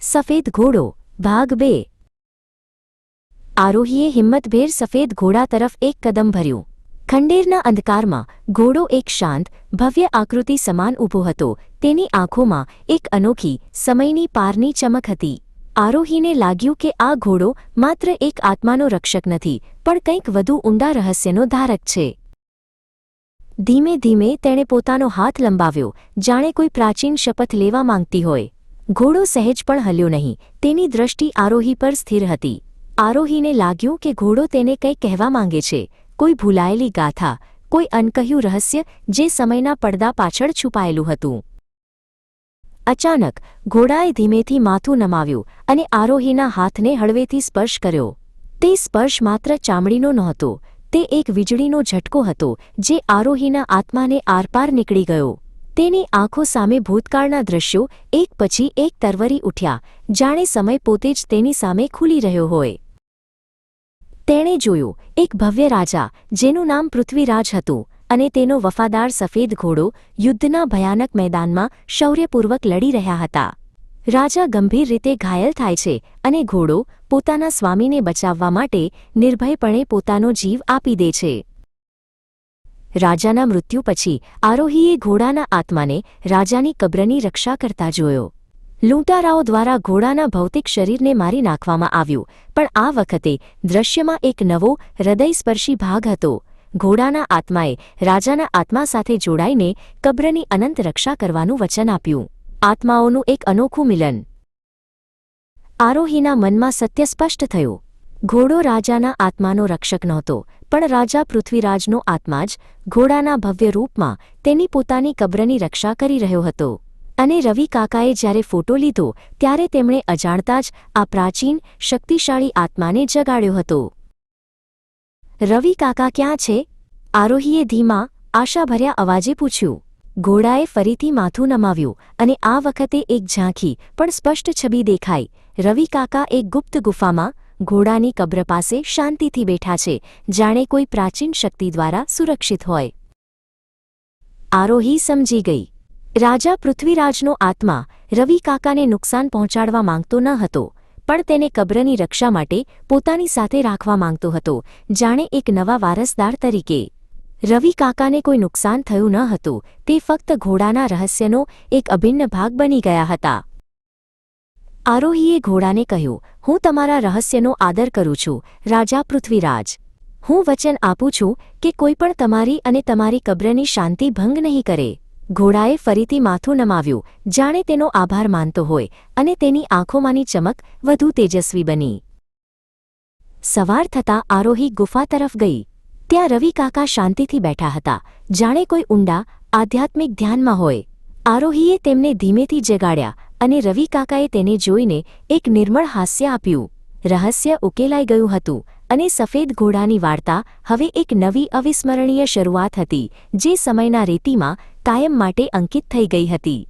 સફેદ ઘોડો ભાગ બે આરોહીએ હિંમતભેર સફેદ ઘોડા તરફ એક કદમ ભર્યું ખંડેરના અંધકારમાં ઘોડો એક શાંત ભવ્ય આકૃતિ સમાન ઊભો હતો તેની આંખોમાં એક અનોખી સમયની પારની ચમક હતી આરોહીને લાગ્યું કે આ ઘોડો માત્ર એક આત્માનો રક્ષક નથી પણ કંઈક વધુ ઊંડા રહસ્યનો ધારક છે ધીમે ધીમે તેણે પોતાનો હાથ લંબાવ્યો જાણે કોઈ પ્રાચીન શપથ લેવા માંગતી હોય ઘોડો સહેજ પણ હલ્યો નહીં. તેની દ્રષ્ટિ આરોહી પર સ્થિર હતી. આરોહીને લાગ્યું કે ઘોડો તેને કંઈ કહેવા માંગે છે. કોઈ ભૂલાયેલી ગાથા, કોઈ અનકહ્યું રહસ્ય જે સમયના પડદા પાછળ છુપાયેલું હતું. અચાનક ઘોડાએ ધીમેથી માથું નમાવ્યું અને આરોહીના હાથને હળવેથી સ્પર્શ કર્યો. તે સ્પર્શ માત્ર ચામડીનો નહોતો, તે એક વીજળીનો ઝટકો હતો જે આરોહીના આત્માને આરપાર નીકળી ગયો. તેની આંખો સામે ભૂતકાળના દ્રશ્યો, એક પછી એક તરવરી ઉઠ્યા. જાણે સમય પોતે જ તેની સામે ખુલી રહ્યો હોય. તેણે જોયું, એક ભવ્ય રાજા, જેનું નામ પૃથ્વીરાજ હતું, અને તેનો વફાદાર સફેદ ઘોડો યુદ્ધના ભયાનક મેદાનમાં શૌર્યપૂર્વક લડી રહ્યા હતા. રાજા ગંભીર રીતે ઘાયલ થાય છે, અને ઘોડો પોતાના સ્વામીને બચાવવા માટે નિર્ભયપણે પોતાનો જીવ આપી દે છે. રાજાના મૃત્યુ પછી આરોહીએ ઘોડાના આત્માને રાજાની કબ્રની રક્ષા કરતા જોયો. લૂંટારાઓ દ્વારા ઘોડાના ભૌતિક શરીરને મારી નાખવામાં આવ્યું, પણ આ વખતે દ્રશ્યમાં એક નવો, હૃદયસ્પર્શી ભાગ હતો. ઘોડાના આત્માએ રાજાના આત્મા સાથે જોડાઈને કબ્રની અનંત રક્ષા કરવાનું વચન આપ્યું. આત્માઓનું એક અનોખું મિલન. આરોહીના મનમાં સત્ય સ્પષ્ટ થયું. ઘોડો રાજાના આત્માનો રક્ષક નહોતો પણ રાજા પૃથ્વીરાજનો આત્મા જ ઘોડાના ભવ્ય રૂપમાં તેની પોતાની કબ્રની રક્ષા કરી રહ્યો હતો. અને રવિ કાકાએ જ્યારે ફોટો લીધો, ત્યારે તેમણે અજાણતા જ આ પ્રાચીન, શક્તિશાળી આત્માને જગાડ્યો હતો. રવિ કાકા ક્યાં છે? આરોહીએ ધીમા, આશાભર્યા અવાજે પૂછ્યું. ઘોડાએ ફરીથી માથું નમાવ્યું અને આ વખતે એક ઝાંખી પણ સ્પષ્ટ છબી દેખાઈ. રવિ કાકા એક ગુપ્ત ગુફામાં ઘોડાની કબ્ર પાસે શાંતિથી બેઠા છે, જાણે કોઈ પ્રાચીન શક્તિ દ્વારા સુરક્ષિત હોય. આરોહી સમજી ગઈ. રાજા પૃથ્વીરાજનો આત્મા રવિ કાકાને નુકસાન પહોંચાડવા માંગતો ન હતો, પણ તેને કબ્રની રક્ષા માટે પોતાની સાથે રાખવા માંગતો હતો, જાણે એક નવા વારસદાર તરીકે. રવિ કાકાને કોઈ નુકસાન થયું ન હતું, તે ફક્ત ઘોડાના રહસ્યનો એક અભિન્ન ભાગ બની ગયા હતા. આરોહીએ ઘોડાને કહ્યું, હું તમારા રહસ્યનો આદર કરું છું, રાજા પૃથ્વીરાજ. હું વચન આપું છું કે કોઈ પણ તમારી અને તમારી કબ્રની શાંતિ ભંગ નહીં કરે. ઘોડાએ ફરીથી માથું નમાવ્યું, જાણે તેનો આભાર માનતો હોય, અને તેની આંખોમાંની ચમક વધુ તેજસ્વી બની. સવાર થતાં આરોહી ગુફા તરફ ગઈ. ત્યાં રવિ કાકા શાંતિથી બેઠા હતા. જાણે કોઈ ઊંડા, આધ્યાત્મિક ધ્યાનમાં હોય. આરોહીએ તેમને ધીમેથી જગાડ્યા અને રવિ કાકાએ તેને જોઈને એક નિર્મળ હાસ્ય આપ્યું. રહસ્ય ઉકેલાઈ ગયું હતું અને સફેદ ઘોડાની વાર્તા હવે એક નવી અવિસ્મરણીય શરૂઆત હતી, જે સમયના રેતીમાં કાયમ માટે અંકિત થઈ ગઈ હતી.